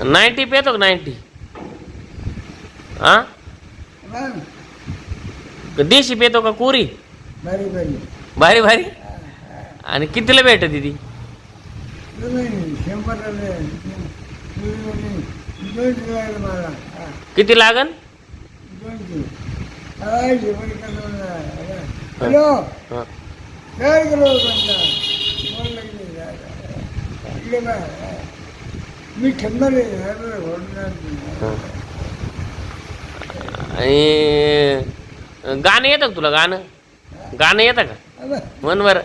Ninety पेतो का ninety हा? देशी पेतो का कुरी। बरी बरी भारी भारी? आणि कितीला मला. हा, किती लागन? हॅलो? मी आणि गाणं येतं का तुला गाणं? गाणं येतं का? म्हण बरं.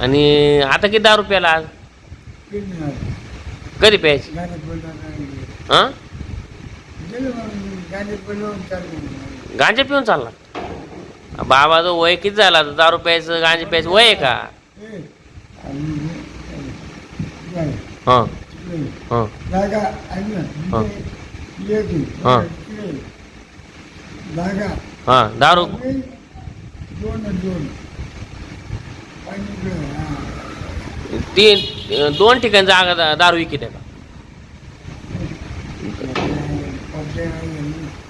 आणि आता किती दहा रुपयाला आज. कधी प्यायची. हा? गांजा पिऊन चालला. बाबा तो वय किती झाला? आता दारू प्यायचं गांजे प्यायचं वय आहे का? हां. हां. दारू. तीन दोन ठिकाणी जागा दारू विकित आहे का?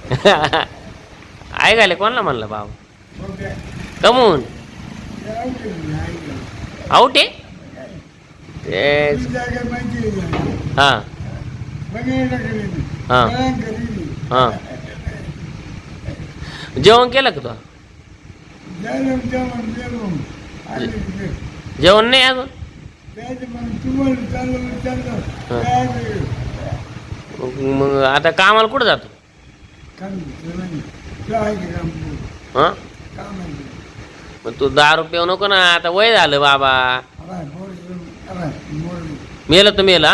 ऐकायला कोणाला म्हणलं बाबा? कमून जाऊ दे, नाही ते हां हां जेवण केलं का तू जेवण नाही अजून? मग आता कामाला कुठं जातो? हां. का मग तू दारू पिऊ नको ना आता वय झालं बाबा बोल, अबा, बोल. मेलं तर मेलं?